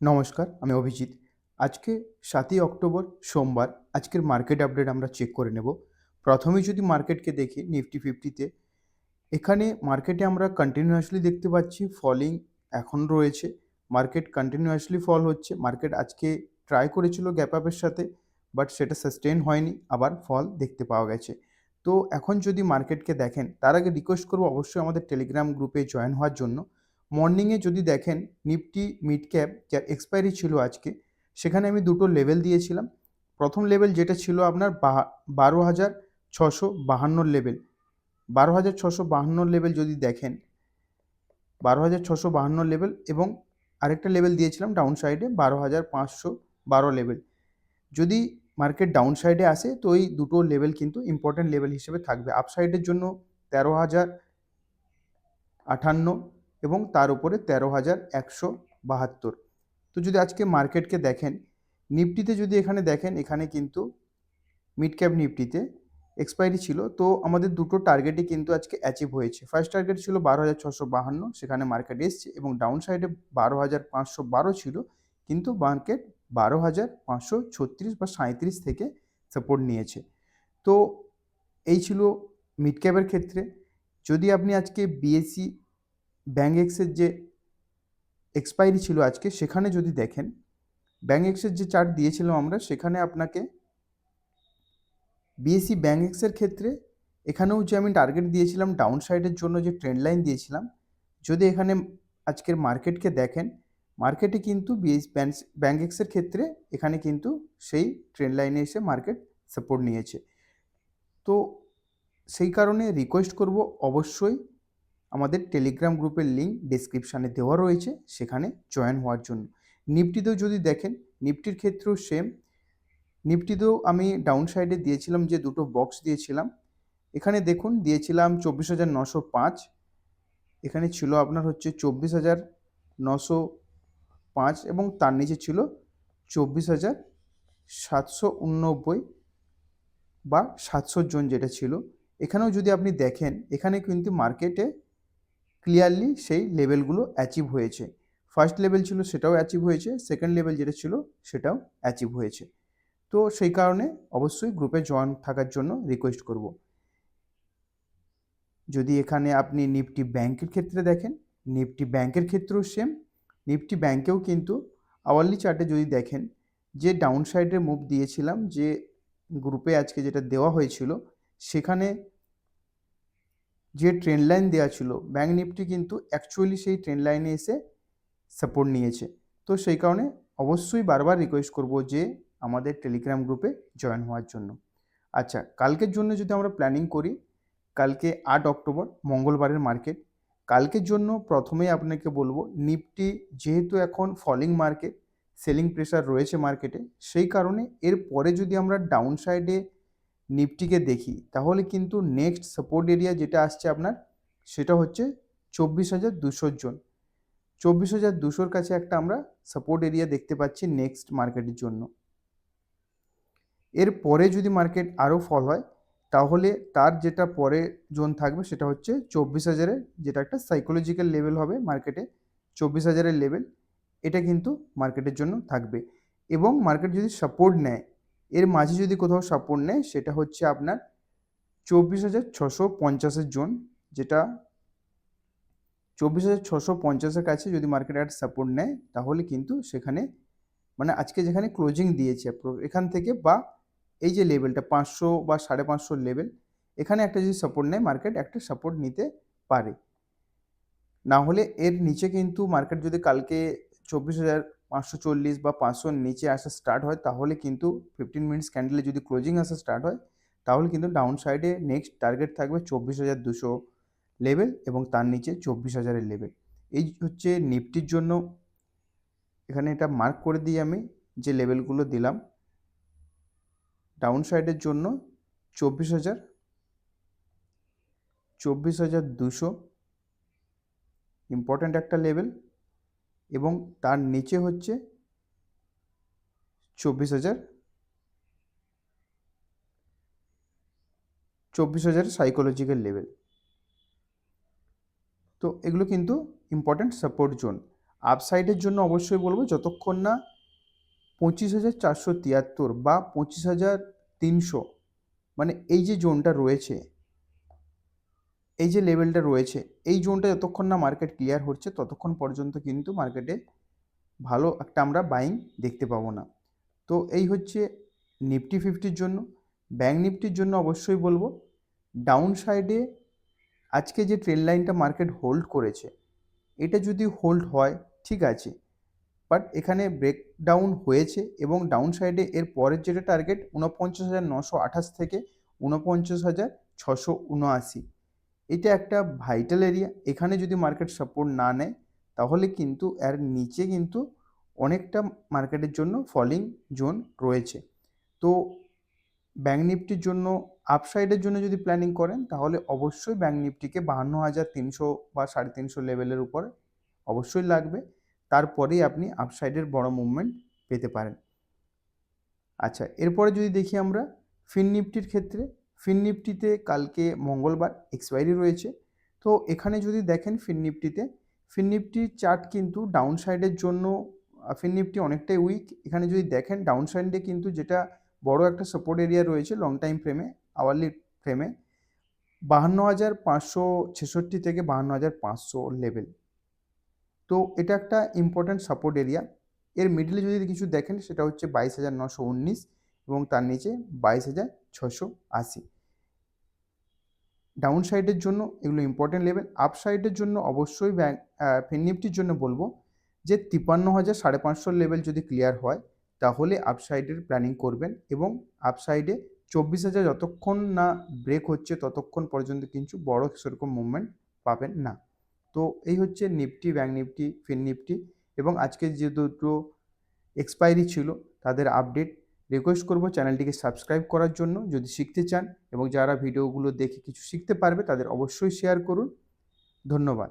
নমস্কার, আমি অভিজিৎ। আজকে সাতই অক্টোবর, সোমবার, আজকের মার্কেট আপডেট আমরা চেক করে নেব। প্রথমে যদি মার্কেটকে দেখি নিফটি ফিফটিতে এখানে মার্কেটে আমরা কন্টিনিউয়াসলি দেখতে পাচ্ছি ফলিং এখন রয়েছে। মার্কেট কন্টিনিউয়াসলি ফল হচ্ছে। মার্কেট আজকে ট্রাই করেছিল গ্যাপ আপের সাথে বাট সেটা সাস্টেন হয়নি, আবার ফল দেখতে পাওয়া গেছে। তো এখন যদি মার্কেটকে দেখেন, তার আগে রিকোয়েস্ট করব অবশ্যই আমাদের টেলিগ্রাম গ্রুপে জয়েন হওয়ার জন্য। মর্নিংয়ে যদি দেখেন নিফটি মিড ক্যাপ যার এক্সপায়ারি ছিল আজকে, সেখানে আমি দুটো লেভেল দিয়েছিলাম। প্রথম লেভেল যেটা ছিল আপনার বারো হাজার ছশো বাহান্নর লেভেল বারো হাজার ছশো বাহান্নর লেভেল যদি দেখেন, বারো হাজার ছশো বাহান্ন লেভেল এবং আরেকটা লেভেল দিয়েছিলাম ডাউন সাইডে বারো হাজার পাঁচশো বারো লেভেল যদি মার্কেট ডাউন সাইডে আসে তো এই দুটো লেভেল কিন্তু ইম্পর্ট্যান্ট লেভেল হিসেবে থাকবে। আপ সাইডের জন্য তেরো হাজার আটান্ন এবং তার উপরে তেরো হাজার একশো বাহাত্তর। তো যদি আজকে মার্কেটকে দেখেন, নিফটিতে যদি এখানে দেখেন, এখানে কিন্তু মিড ক্যাপ নিফটিতে এক্সপায়ারি ছিল। তো আমাদের দুটো টার্গেটই কিন্তু আজকে অ্যাচিভ হয়েছে। ফার্স্ট টার্গেট ছিল বারো হাজার ছশো বাহান্ন, সেখানে মার্কেট এসছে এবং ডাউন সাইডে বারো হাজার পাঁচশো বারো ছিল। কিন্তু মার্কেট বারো হাজার পাঁচশো ছত্রিশ বা সাঁত্রিশ থেকে সাপোর্ট নিয়েছে। তো এই ছিল মিড ক্যাপের ক্ষেত্রে। যদি আপনি আজকে বিএসসি ব্যাঙ্ক এক্সের যে এক্সপায়ারি ছিল আজকে, সেখানে যদি দেখেন ব্যাঙ্ক এক্সের যে চার্ট দিয়েছিলাম আমরা, সেখানে আপনাকে বিএসসি ব্যাঙ্ক এক্সের ক্ষেত্রে এখানেও যে আমি টার্গেট দিয়েছিলাম ডাউন সাইডের জন্য যে ট্রেন্ড লাইন দিয়েছিলাম, যদি এখানে আজকের মার্কেটকে দেখেন মার্কেটে কিন্তু বিএস ব্যাঙ্ক এক্সের ক্ষেত্রে এখানে কিন্তু সেই ট্রেন্ড লাইনে এসে মার্কেট সাপোর্ট নিয়েছে। তো সেই কারণে রিকোয়েস্ট করব অবশ্যই আমাদের টেলিগ্রাম গ্রুপের লিঙ্ক ডিসক্রিপশানে দেওয়া রয়েছে, সেখানে জয়েন হওয়ার জন্য। নিফটিতেও যদি দেখেন, নিফটির ক্ষেত্রেও সেম নিফটিতেও আমি ডাউন সাইডে দিয়েছিলাম যে দুটো বক্স দিয়েছিলাম। এখানে দেখুন, দিয়েছিলাম চব্বিশ হাজার নশো পাঁচ। এখানে ছিল আপনার হচ্ছে চব্বিশ হাজার নশো পাঁচ এবং তার নিচে ছিল চব্বিশ হাজার সাতশো উননব্বই বা সাতশো জন যেটা ছিল। এখানেও যদি আপনি দেখেন, এখানে কিন্তু মার্কেটে ক্লিয়ারলি সেই লেভেলগুলো অ্যাচিভ হয়েছে। ফার্স্ট লেভেল ছিল, সেটাও অ্যাচিভ হয়েছে। সেকেন্ড লেভেল যেটা ছিল, সেটাও অ্যাচিভ হয়েছে। তো সেই কারণে অবশ্যই গ্রুপে জয়েন থাকার জন্য রিকোয়েস্ট করব। যদি এখানে আপনি নিফটি ব্যাংকের ক্ষেত্রে দেখেন নিফটি ব্যাংকের ক্ষেত্রেও সেম নিফটি ব্যাংকেও কিন্তু আওয়ারলি চার্টে যদি দেখেন, যে ডাউন সাইডের মুভ দিয়েছিলাম, যে গ্রুপে আজকে যেটা দেওয়া হয়েছিল, সেখানে যে ট্রেন লাইন দেওয়া ছিল ব্যাঙ্ক নিফটি কিন্তু অ্যাকচুয়ালি সেই ট্রেন লাইনে এসে সাপোর্ট নিয়েছে। তো সেই কারণে অবশ্যই বারবার রিকোয়েস্ট করব যে আমাদের টেলিগ্রাম গ্রুপে জয়েন হওয়ার জন্য। আচ্ছা কালকের জন্য যদি আমরা প্ল্যানিং করি, কালকে আট অক্টোবর, মঙ্গলবারের মার্কেট কালকের জন্য প্রথমেই আপনাকে বলব নিফটি যেহেতু এখন ফলিং মার্কেট সেলিং প্রেশার রয়েছে মার্কেটে সেই কারণে এর পরে যদি আমরা ডাউন সাইডে নিফটিকে দেখি, তাহলে কিন্তু নেক্সট সাপোর্ট এরিয়া যেটা আসছে আপনার, সেটা হচ্ছে চব্বিশ হাজার দুশোর জন। চব্বিশ হাজার দুশোর কাছে একটা আমরা সাপোর্ট এরিয়া দেখতে পাচ্ছি নেক্সট মার্কেটের জন্য। এর পরে যদি মার্কেট আরও ফল হয়, তাহলে তার যেটা পরে জোন থাকবে, সেটা হচ্ছে চব্বিশ হাজারের যেটা একটা সাইকোলজিক্যাল লেভেল হবে মার্কেটে চব্বিশ হাজারের লেভেল এটা কিন্তু মার্কেটের জন্য থাকবে। এবং মার্কেট যদি সাপোর্ট নেয় এর মাঝে যদি কোথাও সাপোর্ট নেয়, সেটা হচ্ছে আপনার চব্বিশ হাজার ছশো পঞ্চাশের জোন, যেটা চব্বিশ হাজার ছশো পঞ্চাশের কাছে যদি মার্কেট একটা সাপোর্ট নেয়, তাহলে কিন্তু সেখানে মানে আজকে যেখানে ক্লোজিং দিয়েছে এখান থেকে বা এই যে লেভেলটা পাঁচশো বা সাড়ে পাঁচশো লেভেল এখানে একটা যদি সাপোর্ট নেয় মার্কেট একটা সাপোর্ট নিতে পারে। না হলে এর নিচে কিন্তু মার্কেট যদি কালকে চব্বিশ হাজার পাঁচশো চল্লিশ বা পাঁচশোর নিচে আসা স্টার্ট হয়, তাহলে কিন্তু ফিফটিন মিনিটস ক্যান্ডেলে যদি ক্লোজিং আসা স্টার্ট হয়, তাহলে কিন্তু ডাউন সাইডে নেক্সট টার্গেট থাকবে চব্বিশ হাজার দুশো লেভেল এবং তার নিচে চব্বিশ হাজারের লেভেল এই হচ্ছে নিফটির জন্য, এখানে এটা মার্ক করে দিই আমি যে লেভেলগুলো দিলাম। ডাউন সাইডের জন্য চব্বিশ হাজার চব্বিশ হাজার দুশো ইম্পর্ট্যান্ট একটা লেভেল এবং তার নিচে হচ্ছে চব্বিশ হাজার চব্বিশ হাজার সাইকোলজিক্যাল লেভেল তো এগুলো কিন্তু ইম্পর্ট্যান্ট সাপোর্ট জোন আপসাইডের জন্য অবশ্যই বলব যতক্ষণ না পঁচিশ হাজার চারশো তিয়াত্তর বা পঁচিশ হাজার তিনশো মানে এই যে জোনটা রয়েছে এই যে লেভেলটা রয়েছে, এই জোনটা যতক্ষণ না মার্কেট ক্লিয়ার হচ্ছে, ততক্ষণ পর্যন্ত কিন্তু মার্কেটে ভালো একটা আমরা বাইং দেখতে পাবো না। তো এই হচ্ছে নিফটি ফিফটির জন্য। ব্যাঙ্ক নিফটির জন্য অবশ্যই বলব ডাউন সাইডে আজকে যে ট্রেন লাইনটা মার্কেট হোল্ড করেছে, এটা যদি হোল্ড হয়, ঠিক আছে বাট এখানে ব্রেকডাউন হয়েছে এবং ডাউন সাইডে এর পরের যেটা টার্গেট ঊনপঞ্চাশ হাজার নশো আঠাশ থেকে উনপঞ্চাশ হাজার ছশো উনআশি এটা একটা ভাইটাল এরিয়া এখানে যদি মার্কেট সাপোর্ট না নেয়, তাহলে কিন্তু এর নিচে কিন্তু অনেকটা মার্কেটের জন্য ফলিং জোন রয়েছে। তো ব্যাঙ্ক নিফটির জন্য আপসাইডের জন্য যদি প্ল্যানিং করেন, তাহলে অবশ্যই ব্যাঙ্ক নিফটিকে বাহান্ন হাজার তিনশো বা সাড়ে তিনশো লেভেলের উপরে অবশ্যই লাগবে। তারপরেই আপনি আপসাইডের বড় মুভমেন্ট পেতে পারেন। আচ্ছা এরপরে যদি দেখি আমরা ফিন নিফটির ক্ষেত্রে ফিন নিফটিতে কালকে মঙ্গলবার এক্সপায়ারি রয়েছে। তো এখানে যদি দেখেন ফিন নিফটিতে, ফিন নিফটির চার্ট কিন্তু ডাউন সাইডের জন্য ফিন নিফটি অনেকটাই উইক। এখানে যদি দেখেন ডাউন সাইডে কিন্তু যেটা বড় একটা সাপোর্ট এরিয়া রয়েছে লং টাইম ফ্রেমে, আওয়ারলি ফ্রেমে বাহান্ন হাজার পাঁচশো ছেষট্টি থেকে বাহান্ন হাজার পাঁচশো লেভেল তো এটা একটা ইম্পর্ট্যান্ট সাপোর্ট এরিয়া। এর মিডলে যদি কিছু দেখেন, সেটা হচ্ছে বাইশ হাজার নশো উনিশ এবং তার নিচে বাইশ হাজার ছশো আশি। ডাউন সাইডের জন্য এগুলো ইম্পর্টেন্ট লেভেল আপ সাইডের জন্য অবশ্যই ব্যাঙ্ক ফিন নিফটির জন্য বলব যে তিপ্পান্ন হাজার সাড়ে পাঁচশোর লেভেল যদি ক্লিয়ার হয়, তাহলে আপসাইডের প্ল্যানিং করবেন এবং আপসাইডে চব্বিশ হাজার যতক্ষণ না ব্রেক হচ্ছে, ততক্ষণ পর্যন্ত কিন্তু বড় সেরকম মুভমেন্ট পাবেন না। তো এই হচ্ছে Nifty Bank Nifty Fin Nifty এবং আজকে যে দুটো এক্সপায়ারি ছিল, তাদের আপডেট রিকোয়েস্ট করব চ্যানেলটিকে সাবস্ক্রাইব করার জন্য। যদি শিখতে চান এবং যারা ভিডিওগুলো দেখে কিছু শিখতে পারবে, তাদের অবশ্যই শেয়ার করুন। ধন্যবাদ।